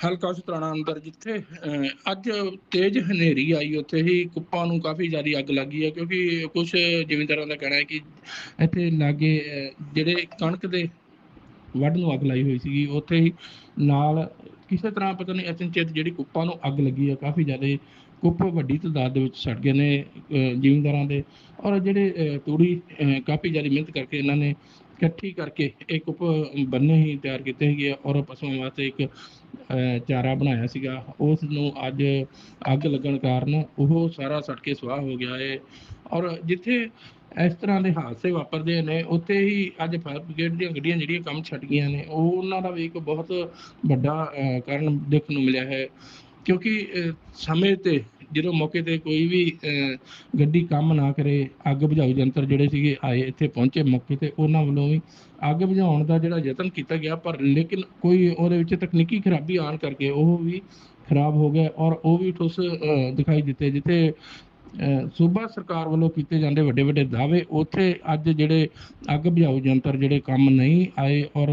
ਹਲਕਾ ਸੁਤਰਾਣਾ ਅੰਦਰ ਜਿੱਥੇ ਅਹ, ਅੱਜ ਤੇਜ਼ ਹਨੇਰੀ ਆਈ ਉੱਥੇ ਹੀ ਕੁੱਪਾਂ ਨੂੰ ਕਾਫੀ ਜ਼ਿਆਦਾ ਅੱਗ ਲੱਗੀ ਹੈ ਕਿਉਂਕਿ ਕੁਝ ਜ਼ਿਮੀਂਦਾਰਾਂ ਦਾ ਕਹਿਣਾ ਹੈ ਕਿ ਇੱਥੇ ਲਾਗੇ ਜਿਹੜੇ ਕਣਕ ਦੇ ਵੱਢ ਨੂੰ ਅੱਗ ਲਾਈ ਹੋਈ ਸੀਗੀ ਉੱਥੇ ਹੀ ਨਾਲ ਕਿਸੇ ਤਰ੍ਹਾਂ ਪਤਾ ਨਹੀਂ ਅਚਨਚੇਤ ਜਿਹੜੀ ਕੁੱਪਾਂ ਨੂੰ ਅੱਗ ਲੱਗੀ ਹੈ ਕਾਫੀ ਜ਼ਿਆਦਾ ਕੁੱਪ ਵੱਡੀ ਤਾਦਾਦ ਦੇ ਵਿੱਚ ਸੜ ਗਏ ਨੇ ਅਹ, ਜ਼ਿਮੀਂਦਾਰਾਂ ਦੇ। ਔਰ ਜਿਹੜੇ ਤੂੜੀ ਕਾਫੀ ਜ਼ਿਆਦਾ ਮਿਹਨਤ ਕਰਕੇ ਇਹਨਾਂ ਨੇ ਇਕੱਠੀ ਕਰਕੇ ਇੱਕ ਉਪ ਬੰਨੇ ਹੀ ਤਿਆਰ ਕੀਤੇ ਹੈਗੇ ਔਰ ਪਸ਼ੂਆਂ ਵਾਸਤੇ ਇੱਕ ਚਾਰਾ ਬਣਾਇਆ ਸੀਗਾ। ਉਸ ਨੂੰ ਅੱਜ ਅੱਗ ਲੱਗਣ ਕਾਰਨ ਉਹ ਸਾਰਾ ਸੜ ਕੇ ਸੁਆਹ ਹੋ ਗਿਆ ਹੈ ਔਰ ਜਿੱਥੇ ਇਸ ਤਰ੍ਹਾਂ ਦੇ ਹਾਦਸੇ ਵਾਪਰਦੇ ਨੇ, ਉੱਥੇ ਹੀ ਅੱਜ ਫਾਇਰ ਬ੍ਰਿਗੇਡ ਦੀਆਂ ਗੱਡੀਆਂ ਜਿਹੜੀਆਂ ਕੰਮ ਛੱਡ ਗਈਆਂ ਨੇ ਉਹ ਉਹਨਾਂ ਦਾ ਵੀ ਇੱਕ ਬਹੁਤ ਵੱਡਾ ਕਾਰਨ ਦੇਖਣ ਨੂੰ ਮਿਲਿਆ ਹੈ। ਕਿਉਂਕਿ ਸਮੇਂ ਤੇ ਜਦੋਂ ਮੌਕੇ ਤੇ ਕੋਈ ਵੀ ਅਹ, ਗੱਡੀ ਕੰਮ ਨਾ ਕਰੇ ਅੱਗ ਬੁਝਾਊ ਯੰਤਰ ਜਿਹੜੇ ਸੀਗੇ ਆਏ ਇੱਥੇ ਪਹੁੰਚੇ ਮੌਕੇ ਤੇ ਉਹਨਾਂ ਵੱਲੋਂ ਵੀ ਅੱਗ ਬੁਝਾਉਣ ਦਾ ਜਿਹੜਾ ਯਤਨ ਕੀਤਾ ਗਿਆ ਪਰ ਲੇਕਿਨ ਕੋਈ ਉਹਦੇ ਵਿੱਚ ਤਕਨੀਕੀ ਖਰਾਬੀ ਆਉਣ ਕਰਕੇ ਉਹ ਵੀ ਖਰਾਬ ਹੋ ਗਿਆ ਔਰ ਉਹ ਵੀ ਠੁੱਸ ਅਹ, ਦਿਖਾਈ ਦਿੱਤੇ ਜਿੱਥੇ ਅਹ, ਸੂਬਾ ਸਰਕਾਰ ਵੱਲੋਂ ਕੀਤੇ ਜਾਂਦੇ ਵੱਡੇ ਵੱਡੇ ਦਾਅਵੇ ਉੱਥੇ ਅੱਜ ਜਿਹੜੇ ਅੱਗ ਬੁਝਾਊ ਯੰਤਰ ਜਿਹੜੇ ਕੰਮ ਨਹੀਂ ਆਏ ਔਰ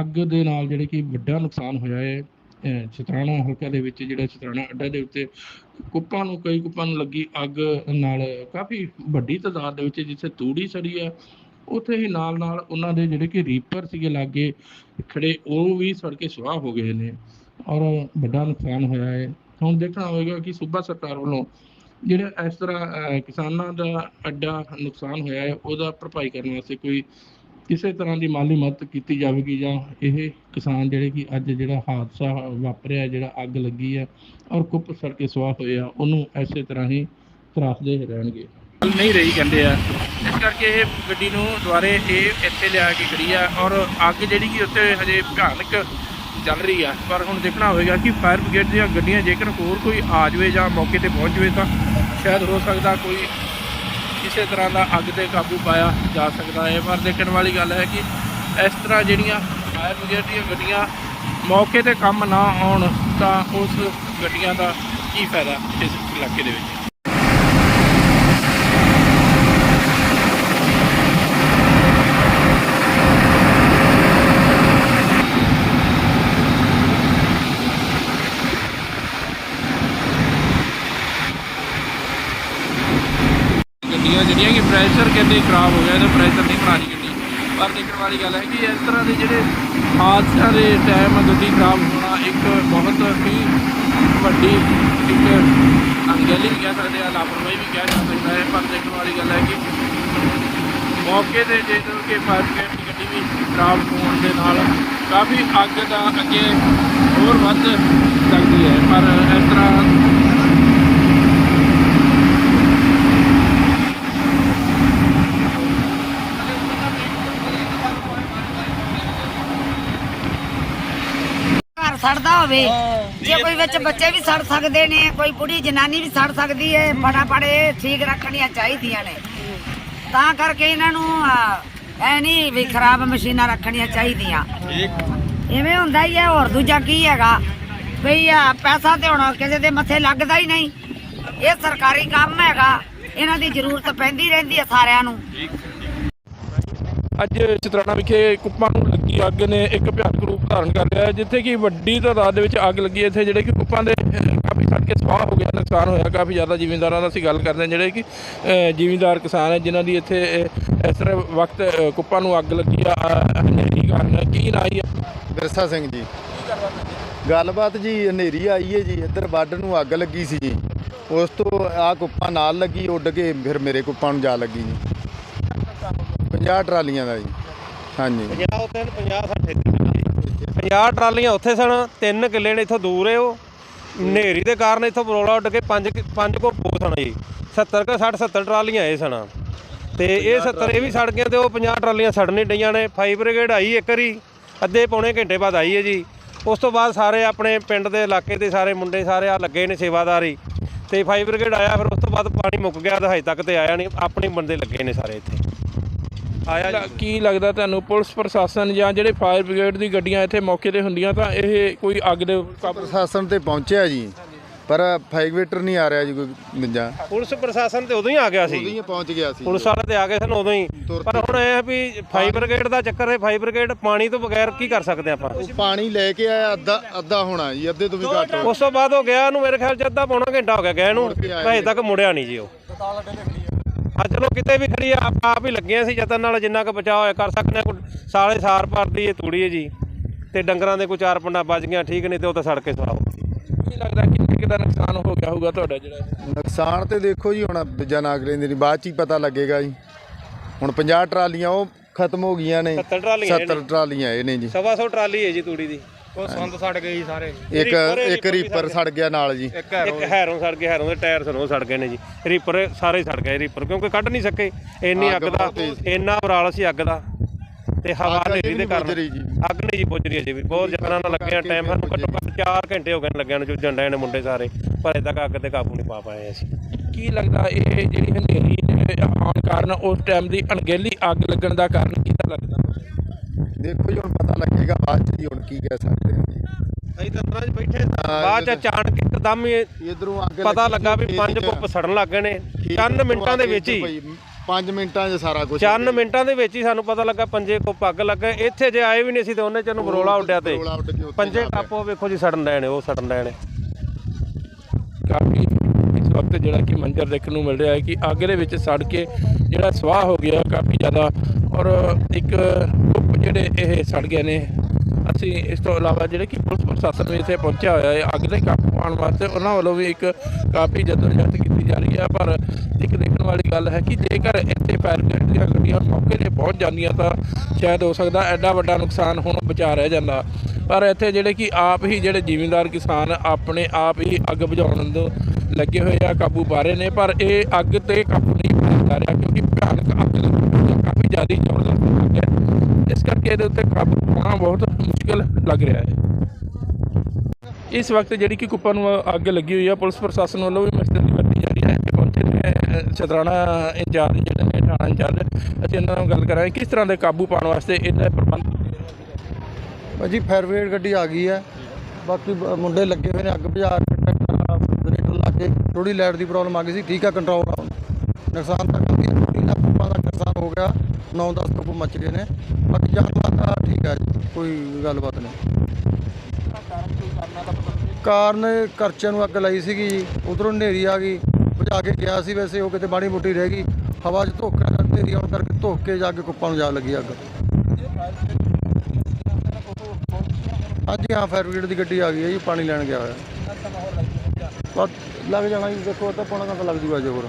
ਅੱਗ ਦੇ ਨਾਲ ਜਿਹੜੇ ਕਿ ਵੱਡਾ ਨੁਕਸਾਨ ਹੋਇਆ ਹੈ। ਚਤਰਾਣਾ ਹਲਕਾ ਦੇ ਵਿੱਚ ਜਿਹੜਾ ਚਤਰਾਣਾ ਅੱਡਾ ਦੇ ਉੱਤੇ ਕੁੱਪਾਂ ਨੂੰ ਕਈ ਕੁੱਪਾਂ ਨੂੰ ਲੱਗੀ ਅੱਗ ਨਾਲ ਕਾਫੀ ਵੱਡੀ ਤਾਦਾਦ ਦੇ ਵਿੱਚ ਜਿੱਥੇ ਤੂੜੀ ਸੜੀ ਹੈ ਉੱਥੇ ਹੀ ਨਾਲ ਨਾਲ ਉਹਨਾਂ ਦੇ ਜਿਹੜੇ ਕਿ ਰੀਪਰ ਸੀਗੇ ਲਾਗੇ ਖੜੇ ਉਹ ਵੀ ਸੜ ਕੇ ਸੁਆਹ ਹੋ ਗਏ ਨੇ ਔਰ ਵੱਡਾ ਨੁਕਸਾਨ ਹੋਇਆ ਹੈ। ਹੁਣ ਦੇਖਣਾ ਹੋਵੇਗਾ ਕਿ ਸੂਬਾ ਸਰਕਾਰ ਵੱਲੋਂ ਜਿਹੜਾ ਇਸ ਤਰ੍ਹਾਂ ਅਹ, ਕਿਸਾਨਾਂ ਦਾ ਅੱਡਾ ਨੁਕਸਾਨ ਹੋਇਆ ਹੈ ਉਹਦਾ ਭਰਪਾਈ ਕਰਨ ਵਾਸਤੇ ਕੋਈ ਕਿਸੇ ਤਰ੍ਹਾਂ ਦੀ ਮਾਲੀ ਮਦਦ ਕੀਤੀ ਜਾਵੇਗੀ ਜਾਂ ਇਹ ਕਿਸਾਨ ਜਿਹੜੇ ਕਿ ਅੱਜ ਜਿਹੜਾ ਹਾਦਸਾ ਵਾਪਰਿਆ, ਜਿਹੜਾ ਅੱਗ ਲੱਗੀ ਹੈ ਔਰ ਕੁੱਪ ਸੜ ਕੇ ਸੁਆਹ ਹੋਏ ਆ, ਉਹਨੂੰ ਐਸੇ ਤਰ੍ਹਾਂ ਹੀ ਤਰਾਸਦੇ ਰਹਿਣਗੇ। ਨਹੀਂ ਰਹੀ ਕਹਿੰਦੇ ਆ। ਇਸ ਕਰਕੇ ਇਹ ਗੱਡੀ ਨੂੰ ਦੁਬਾਰੇ ਇਹ ਇੱਥੇ ਲਿਆ ਕੇ ਖੜੀ ਆ ਔਰ ਅੱਗ ਜਿਹੜੀ ਕਿ ਉੱਤੇ ਹਜੇ ਭਿਆਨਕ ਚੱਲ ਰਹੀ ਆ। ਪਰ ਹੁਣ ਦੇਖਣਾ ਹੋਵੇਗਾ ਕਿ ਫਾਇਰ ਬ੍ਰਿਗੇਡ ਦੀਆਂ ਗੱਡੀਆਂ ਜੇਕਰ ਹੋਰ ਕੋਈ ਆ ਜਾਵੇ ਜਾਂ ਮੌਕੇ ਤੇ ਪਹੁੰਚ ਜਾਵੇ ਤਾਂ ਸ਼ਾਇਦ ਹੋ ਸਕਦਾ ਕੋਈ ਕਿਸੇ ਤਰ੍ਹਾਂ ਦਾ ਅੱਗ ਤੇ ਕਾਬੂ ਪਾਇਆ ਜਾ ਸਕਦਾ ਹੈ। ਪਰ ਦੇਖਣ ਵਾਲੀ ਗੱਲ ਹੈ ਕਿ ਇਸ ਤਰ੍ਹਾਂ ਜਿਹੜੀਆਂ ਫਾਇਰ ਬ੍ਰਿਗੇਡ ਦੀਆਂ ਗੱਡੀਆਂ ਮੌਕੇ ਤੇ ਕੰਮ ਨਾ ਆਉਣ ਤਾਂ ਉਸ ਗੱਡੀਆਂ ਦਾ ਕੀ ਫਾਇਦਾ ਇਸ ਇਲਾਕੇ ਦੇ ਵਿੱਚ? ਗੱਡੀਆਂ ਜਿਹੜੀਆਂ ਕਿ ਪ੍ਰੈਸ਼ਰ ਕਹਿੰਦੇ ਖਰਾਬ ਹੋ ਗਿਆ ਤੇ ਪ੍ਰੈਸ਼ਰ ਨਹੀਂ ਬਣਾਣੀ ਗੱਡੀ। ਪਰ ਦੇਖਣ ਵਾਲੀ ਗੱਲ ਹੈ ਕਿ ਇਸ ਤਰ੍ਹਾਂ ਦੇ ਜਿਹੜੇ ਹਾਦਸਿਆਂ ਦੇ ਟਾਈਮ ਗੱਡੀ ਖਰਾਬ ਹੋਣਾ ਇੱਕ ਬਹੁਤ ਹੀ ਵੱਡੀ ਇੱਕ ਅਣਗਹਿਲੀ ਵੀ ਕਹਿ ਸਕਦੇ ਆ, ਲਾਪਰਵਾਹੀ ਵੀ ਕਹਿ ਸਕਦਾ ਹੈ। ਪਰ ਦੇਖਣ ਵਾਲੀ ਗੱਲ ਹੈ ਕਿ ਮੌਕੇ ਤੇ ਜਦੋਂ ਕਿ ਫਾਇਰ ਬ੍ਰਿਗੇਡ ਦੀ ਗੱਡੀ ਵੀ ਖਰਾਬ ਹੋਣ ਦੇ ਨਾਲ ਕਾਫੀ ਅੱਗ ਦਾ ਅੱਗੇ ਹੋਰ ਵੱਧ ਸਕਦੀ ਹੈ। ਪਰ ਇਸ ਤਰ੍ਹਾਂ ਸੜਦਾ ਹੋਵੇ। ਜੇ ਕੋਈ ਵਿੱਚ ਬੱਚੇ ਵੀ ਸੜ ਸਕਦੇ ਨੇ ਕੋਈ ਬੁੜੀ ਜਨਾਨੀ ਵੀ ਸੜ ਸਕਦੀ ਹੈ ਫਟਾਫਟ ਇਹ ਠੀਕ ਰੱਖਣੀਆਂ ਚਾਹੀਦੀਆਂ ਨੇ। ਤਾਂ ਕਰਕੇ ਇਹਨਾਂ ਨੂੰ ਐ ਨਹੀਂ ਵੀ ਖਰਾਬ ਮਸ਼ੀਨਾਂ ਰੱਖਣੀਆਂ ਚਾਹੀਦੀਆਂ। ਇਵੇਂ ਹੁੰਦਾ ਹੀ ਹੈ ਹੋਰ ਦੂਜਾ ਕੀ ਹੈਗਾ? ਆ ਪੈਸਾ ਤੇ ਹੁਣ ਕਿਸੇ ਦੇ ਮੱਥੇ ਲੱਗਦਾ ਹੀ ਨਹੀਂ। ਇਹ ਸਰਕਾਰੀ ਕੰਮ ਹੈਗਾ। ਇਹਨਾਂ ਦੀ ਜ਼ਰੂਰਤ ਪੈਂਦੀ ਰਹਿੰਦੀ ਹੈ ਸਾਰਿਆਂ ਨੂੰ। ਅੱਜ ਚਤਰਾਣਾ ਵਿਖੇ ਕੁੱਪਾਂ ਨੂੰ ਲੱਗੀ ਅੱਗ ਨੇ ਇੱਕ ਭਿਆਨਕ ਰੂਪ ਧਾਰਨ ਕਰ ਲਿਆ ਹੈ, ਜਿੱਥੇ ਕਿ ਵੱਡੀ ਤਾਦਾਦ ਦੇ ਵਿੱਚ ਅੱਗ ਲੱਗੀ ਇੱਥੇ ਜਿਹੜੇ ਕਿ ਕੁੱਪਾਂ ਦੇ ਕਾਫੀ ਸੜ ਕੇ ਸਵਾਹ ਹੋ ਗਿਆ ਨੁਕਸਾਨ ਹੋਇਆ ਕਾਫੀ ਜ਼ਿਆਦਾ ਜ਼ਿਮੀਂਦਾਰਾਂ ਦਾ ਅਸੀਂ ਗੱਲ ਕਰਦੇ ਹਾਂ। ਜਿਹੜੇ ਕਿ ਜ਼ਿਮੀਂਦਾਰ ਕਿਸਾਨ ਹੈ ਜਿਨ੍ਹਾਂ ਦੀ ਇੱਥੇ ਇਸ ਤਰ੍ਹਾਂ ਵਕਤ ਕੁੱਪਾਂ ਨੂੰ ਅੱਗ ਲੱਗੀ ਆ ਹਨੇਰੀ ਕਾਰਨ ਕੀ ਨਾ ਆਈ ਹੈ ਬਿਰਸਾ ਸਿੰਘ ਜੀ। ਗੱਲਬਾਤ ਜੀ ਹਨੇਰੀ ਆਈ ਹੈ ਜੀ ਇੱਧਰ ਵੱਡ ਨੂੰ ਅੱਗ ਲੱਗੀ ਸੀ ਜੀ। ਉਸ ਤੋਂ ਆ ਕੁੱਪਾਂ ਨਾਲ ਲੱਗੀ ਉੱਡ ਕੇ ਫਿਰ ਮੇਰੇ ਕੁੱਪਾਂ ਨੂੰ ਜਾ ਲੱਗੀ ਜੀ। 50 ਟਰਾਲੀਆਂ ਦਾ ਜੀ। ਹਾਂਜੀ। 50 ਉੱਥੇ 50 60 50 ਟਰਾਲੀਆਂ ਉੱਥੇ ਸਨ ਤਿੰਨ ਕਿੱਲੇ ਨੇ ਇੱਥੋਂ ਦੂਰ ਏ ਉਹ। ਹਨੇਰੀ ਦੇ ਕਾਰਨ ਇੱਥੋਂ ਬਰੋਲਾ ਉੱਡ ਕੇ ਪੰਜ ਕੁ- ਪੰਜ ਕੋ ਪੋ ਸਨ ਜੀ 70 ਕ 60 70 ਟਰਾਲੀਆਂ ਇਹ ਸਨ। ਤੇ ਇਹ 70 ਇਹ ਵੀ ਸੜ ਗਈਆਂ ਤੇ ਉਹ 50 ਟਰਾਲੀਆਂ ਸੜਨੇ ਡਈਆਂ ਨੇ। ਫਾਇਰ ਬ੍ਰਿਗੇਡ ਆਈ ਇੱਕ ਵਾਰੀ ਅੱਧੇ ਪੌਣੇ ਘੰਟੇ ਬਾਅਦ ਆਈ ਹੈ ਜੀ। ਉਸ ਤੋਂ ਬਾਅਦ ਸਾਰੇ ਆਪਣੇ ਪਿੰਡ ਦੇ ਇਲਾਕੇ ਦੇ ਸਾਰੇ ਮੁੰਡੇ ਸਾਰੇ ਆ ਲੱਗੇ ਨੇ ਸੇਵਾਦਾਰੀ। ਤੇ ਫਾਇਰ ਬ੍ਰਿਗੇਡ ਆਇਆ ਫਿਰ ਉਸ ਤੋਂ ਬਾਅਦ ਪਾਣੀ ਮੁੱਕ ਗਿਆ ਤੇ ਹਜੇ ਤੱਕ ਤੇ ਆਇਆ ਨਹੀਂ। ਆਪਣੇ ਬੰਦੇ ਲੱਗੇ ਨੇ ਸਾਰੇ ਇੱਥੇ। ਆਇਆ ਜੀ ਕੀ ਲੱਗਦਾ ਤੁਹਾਨੂੰ ਪੁਲਿਸ ਪ੍ਰਸ਼ਾਸਨ ਜਾਂ ਜਿਹੜੇ ਫਾਇਰ ਬ੍ਰਿਗੇਡ ਦੀ ਗੱਡੀਆਂ ਇੱਥੇ ਮੌਕੇ ਤੇ ਹੁੰਦੀਆਂ ਤਾਂ ਇਹ ਕੋਈ ਅੱਗ ਦੇ ਕਾਬੂ ਪ੍ਰਸ਼ਾਸਨ ਤੇ ਪਹੁੰਚਿਆ ਜੀ ਪਰ ਫਾਈਗਵੇਟਰ ਨਹੀਂ ਆ ਰਿਹਾ ਜੀ ਕੋਈ ਦੂਜਾ। ਪੁਲਿਸ ਪ੍ਰਸ਼ਾਸਨ ਤੇ ਉਦੋਂ ਹੀ ਆ ਗਿਆ ਸੀ। ਉਦੋਂ ਹੀ ਪਹੁੰਚ ਗਿਆ ਸੀ। ਪੁਲਿਸ ਵਾਲੇ ਤੇ ਆ ਗਏ ਸਨ ਉਦੋਂ ਹੀ। ਪਰ ਹੁਣ ਇਹ ਆ ਵੀ ਫਾਈਰ ਬ੍ਰਿਗੇਡ ਦਾ ਚੱਕਰ ਹੈ ਫਾਈਰ ਬ੍ਰਿਗੇਡ ਪਾਣੀ ਤੋਂ ਬਗੈਰ ਕੀ ਕਰ ਸਕਦੇ ਆਪਾਂ? ਉਹ ਪਾਣੀ ਲੈ ਕੇ ਆਇਆ ਅੱਧਾ ਅੱਧਾ ਹੋਣਾ ਜੀ ਅੱਧੇ ਤੋਂ ਵੀ ਘੱਟ। ਉਸ ਤੋਂ ਬਾਅਦ ਉਹ ਗਿਆ ਇਹਨੂੰ ਮੇਰੇ ਖਿਆਲ ਚ ਅੱਧਾ ਪੌਣਾ ਘੰਟਾ ਹੋ ਗਿਆ ਗਿਆ ਕੇ ਆਇਆ ਹਜੇ ਤੱਕ ਮੁੜਿਆ ਨਹੀਂ ਜੀ ਉਹ। ਆ ਚਲੋ ਕਿਤੇ ਵੀ ਖੜੀ ਆ ਆਪਾਂ ਆਪ ਹੀ ਲੱਗੇ ਸੀ ਜਤਨ ਨਾਲ ਜਿੰਨਾ ਕੁ ਬਚਾਅ ਹੋਇਆ ਕਰ ਸਕਨੇ ਆ ਸਾਲੇ ਸਾਰ ਭਰਦੀ ਇਹ ਤੂੜੀ ਜੀ। ਤੇ ਡੰਗਰਾਂ ਦੇ ਕੋਈ ਚਾਰ ਪੰਡਾ ਬਚ ਗਿਆ ਠੀਕ ਨਹੀਂ ਤੇ ਉਹ ਤਾਂ ਸੜ ਕੇ ਸਵਾਓ ਕੀ ਲੱਗਦਾ ਕਿੰਨੇ ਕੁ ਦਾ ਨੁਕਸਾਨ ਹੋ ਗਿਆ ਹੋਊਗਾ ਤੁਹਾਡਾ ਜਿਹੜਾ ਨੁਕਸਾਨ ਤੇ ਦੇਖੋ ਜੀ ਹੁਣ ਦੂਜਾ ਨਾਗ ਲੈਂਦੇ ਨਹੀਂ ਬਾਅਦ ਚ ਹੀ ਪਤਾ ਲੱਗੇਗਾ ਜੀ। ਹੁਣ 50 ਟਰਾਲੀਆਂ ਉਹ ਖਤਮ ਹੋ ਗਈਆਂ ਨੇ। 70 ਟਰਾਲੀਆਂ 70 ਟਰਾਲੀਆਂ ਇਹ ਨੇ ਜੀ। ਸਵਾ ਸੌ ਟਰਾਲੀ ਹੈ ਜੀ ਤੂੜੀ ਦੀ। ਇੱਕ ਇੱਕ ਰੀਪਰ ਸੜ ਗਿਆ ਨਾਲ ਜੀ। ਇੱਕ ਹੈਰੋਂ ਸੜ ਗਏ ਹੈਰੋਂ ਦੇ ਟਾਇਰ ਸਰੋਂ ਸੜ ਗਏ ਨੇ ਜੀ। ਰੀਪਰ ਸਾਰੇ ਸੜ ਗਏ ਰੀਪਰ ਕਿਉਂਕਿ ਕੱਢ ਨਹੀਂ ਸਕੇ। ਇੰਨੀ ਅੱਗ ਦਾ ਬਹੁਤ ਤੇਜ਼। ਇੰਨਾ ਬਰਾਲ ਸੀ ਅੱਗ ਦਾ। ਤੇ ਹਵਾ ਅੱਗ ਹਨੇਰੀ ਅਜੇ ਦੇ ਵੀ ਕਾਰਨ। ਬੁਝ ਰਹੀ ਜੀ। ਅੱਗ ਨਹੀਂ ਜੀ ਬੁੱਝ ਰਹੀ ਅਜੇ ਵੀ। ਬਹੁਤ ਯਤਨਾਂ ਨਾਲ ਲੱਗਿਆ ਟਾਈਮ ਸਾਨੂੰ ਘੱਟੋ ਘੱਟ 4 ਘੰਟੇ ਹੋ ਗਏ ਨੇ ਲੱਗਿਆ ਨੂੰ ਜੁੱਝਣ ਡਏ ਨੇ ਮੁੰਡੇ ਸਾਰੇ। ਪਰ ਅਜੇ ਤੱਕ ਅੱਗ ਤੇ ਕਾਬੂ ਨਹੀਂ ਪਾ ਪਾਏ ਅਸੀਂ। ਕੀ ਲੱਗਦਾ ਇਹ ਜਿਹੜੀ ਹਨੇਰੀ ਆਉਣ ਕਾਰਨ ਉਸ ਟਾਈਮ ਦੀ ਅਣਗਹਿਲੀ ਅੱਗ ਲੱਗਣ ਦਾ ਕਾਰਨ ਕੀ ਲੱਗਦਾ? ਦੇਖੋ ਜੀ ਹੁਣ ਪਤਾ ਲੱਗੇਗਾ ਬਾਅਦ ਚ ਜੀ ਹੁਣ ਕੀ ਕਹਿ ਸਕਦੇ ਹਾਂ ਜੀ। ਅਸੀਂ ਤਾਂ ਅੰਦਰਾਂ 'ਚ ਬੈਠੇ ਬਾਅਦ ਚ ਅਚਾਨਕ ਇੱਕਦਮ ਹੀ ਇਧਰੋਂ ਅੱਗ ਪਤਾ ਲੱਗੀ ਲੱਗਾ ਵੀ ਪੰਜ। ਕੁੱਪ ਸੜਨ ਲੱਗ ਗਏ ਨੇ। ਵਿੱਚੋਂ ਮਿੰਟਾਂ ਦੇ ਅੱਗ ਵਿੱਚ ਹੀ। ਪੰਜ ਮਿੰਟਾਂ 'ਚ ਸਾਰਾ ਕੁਝ ਚੰਨ ਮਿੰਟਾਂ ਦੇ ਵਿੱਚ ਹੀ ਸਾਨੂੰ ਪਤਾ ਲੱਗਾ ਪੰਜੇ ਕੁੱਪ ਅੱਗ ਲੱਗੇ ਇੱਥੇ ਜੇ ਆਏ ਵੀ ਨਹੀਂ ਸੀ ਤੇ ਉਹਨੇ ਚ ਨੂੰ ਬਰੋਲਾ ਉੱਡਿਆ ਤੇ। ਬਰੋਲਾ ਉੱਡ ਕੇ ਉੱਤੇ ਪੰਜੇ ਜਾ ਪਿਆ। ਕੱਪ ਉਹ ਵੇਖੋ ਜੀ ਸੜਨ ਡਏ ਨੇ ਉਹ ਸੜਨ ਡਏ ਨੇ। ਕਾਫੀ ਇਸ ਵਕਤ ਜਿਹੜਾ ਕਿ ਮੰਜ਼ਰ ਦੇਖਣ ਨੂੰ ਮਿਲ ਰਿਹਾ ਹੈ ਕਿ ਅੱਗ ਦੇ ਵਿੱਚ ਸੜ ਕੇ ਜਿਹੜਾ ਸਵਾਹ ਹੋ ਗਿਆ ਕਾਫੀ ਜ਼ਿਆਦਾ ਔਰ ਇੱਕ ਗਰੁੱਪ ਜਿਹੜੇ ਇਹ ਸੜ ਗਏ ਨੇ, ਅਸੀਂ ਇਸ ਤੋਂ ਇਲਾਵਾ ਜਿਹੜੇ ਕਿ ਪੁਲਿਸ ਪ੍ਰਸ਼ਾਸਨ ਵੀ ਇੱਥੇ ਪਹੁੰਚਿਆ ਹੋਇਆ ਹੈ, ਅੱਗ ਦੇ ਕਾਬੂ ਪਾਉਣ ਵਾਸਤੇ ਉਹਨਾਂ ਵੱਲੋਂ ਵੀ ਇੱਕ ਕਾਫੀ ਜਦੋਜਹਿਦ ਕੀਤੀ ਜਾ ਰਹੀ ਹੈ। ਪਰ ਇੱਕ ਦੇਖਣ ਵਾਲੀ ਗੱਲ ਹੈ ਕਿ ਜੇਕਰ ਇੱਥੇ ਫਾਇਰ ਬ੍ਰਿਗੇਡ ਦੀਆਂ ਗੱਡੀਆਂ ਮੌਕੇ ਤੇ ਪਹੁੰਚ ਜਾਂਦੀਆਂ ਤਾਂ ਸ਼ਾਇਦ ਹੋ ਸਕਦਾ ਐਡਾ ਵੱਡਾ ਨੁਕਸਾਨ ਹੁਣ ਬਚਾ ਰਹਿ ਜਾਂਦਾ। ਪਰ ਇੱਥੇ ਜਿਹੜੇ ਕਿ ਆਪ ਹੀ ਜਿਹੜੇ ਜ਼ਿਮੀਂਦਾਰ ਕਿਸਾਨ ਆਪਣੇ ਆਪ ਹੀ ਅੱਗ ਬੁਝਾਉਣ ਨੂੰ ਲੱਗੇ ਹੋਏ ਆ, ਕਾਬੂ ਪਾ ਰਹੇ ਨੇ। ਪਰ ਇਹ ਅੱਗ ਤੇ ਕਾਬੂ ਨਹੀਂ ਪਾਇਆ ਜਾ ਰਿਹਾ ਕਿਉਂਕਿ ਭਿਆਨਕ ਅੱਗ ਲੱਗੀ ਹੈ, ਜ਼ਬਰਦਸਤ ਅੱਗ ਹੈ ਇਸ ਕਰਕੇ ਇਹਦੇ ਉੱਤੇ ਕਾਬੂ ਪਾਉਣਾ ਬਹੁਤ ਮੁਸ਼ਕਿਲ ਲੱਗ ਰਿਹਾ ਹੈ। ਇਸ ਵਕਤ ਜਿਹੜੀ ਕਿ ਕੁੱਪਾਂ ਨੂੰ ਅੱਗ ਲੱਗੀ ਹੋਈ ਹੈ ਪੁਲਿਸ ਪ੍ਰਸ਼ਾਸਨ ਵੱਲੋਂ ਵੀ ਮਸਤਰੀ ਵਰਤੀ ਜਾ ਰਹੀ ਹੈ। ਇੱਥੇ ਪਹੁੰਚੇ ਨੇ ਅ, ਇੰਚਾਰਜ ਜਿਹੜੇ ਨੇ ਥਾਣਾ ਇੰਚਾਰਜ ਅਸੀਂ ਇਹਨਾਂ ਨਾਲ ਗੱਲ ਕਰਾਂਗੇ ਕਿਸ ਤਰ੍ਹਾਂ ਦੇ ਕਾਬੂ ਪਾਉਣ ਵਾਸਤੇ ਇਹਦਾ ਪ੍ਰਬੰਧ ਭਾਜੀ ਫਾਇਰ ਬ੍ਰਿਗੇਡ ਗੱਡੀ ਆ ਗਈ ਹੈ। ਬਾਕੀ ਮੁੰਡੇ ਲੱਗੇ ਹੋਏ ਨੇ ਅੱਗ ਬੁਝਾ ਕੇ ਟਰੈਕਟਰ ਲਾ ਕੇ ਥੋੜੀ ਲਾਈਟ ਦੀ ਪ੍ਰੋਬਲਮ ਆ ਗਈ ਸੀ। ਠੀਕ ਆ ਕੰਟਰੋਲ ਆ ਨੁਕਸਾਨ ਤਾਂ ਕਾਫੀ ਦਾ 9-10 ਕੁੱਪ ਮੱਚ ਗਏ ਨੇ। ਬਾਕੀ ਜਾਨਮਾਲ ਤਾਂ ਠੀਕ ਆ ਕੋਈ ਗੱਲਬਾਤ ਨਹੀਂ। ਕਾਰਨ ਖਰਚਿਆਂ ਨੂੰ ਅੱਗ ਲਾਈ ਸੀਗੀ ਜੀ, ਉਧਰੋਂ ਹਨੇਰੀ ਆ ਗਈ, ਬੁਝਾ ਕੇ ਗਿਆ ਸੀ ਵੈਸੇ, ਉਹ ਕਿਤੇ ਬਾਣੀ ਮੋਟੀ ਰਹਿ ਗਈ। ਹਵਾ 'ਚ ਧੋਖਾ ਨਾਲ ਹਨੇਰੀ ਆਉਣ ਕਰਕੇ ਧੋਖ ਕੇ ਜਾ ਕੇ ਕੁੱਪਾਂ ਨੂੰ ਜਾ ਲੱਗੀ ਅੱਗ। ਹਾਂਜੀ, ਹਾਂ ਫਾਇਰ ਬ੍ਰਿਗੇਡ ਦੀ ਗੱਡੀ ਆ ਗਈ ਹੈ ਜੀ, ਪਾਣੀ ਲੈਣ ਗਿਆ ਹੋਇਆ। ਬਸ, ਲੱਗ ਜਾਣਾ ਜੀ, ਦੇਖੋ ਤਾਂ ਪੌਣਾ ਘੰਟਾ ਲੱਗ ਜੂਗਾ ਜੇ ਹੋਰ।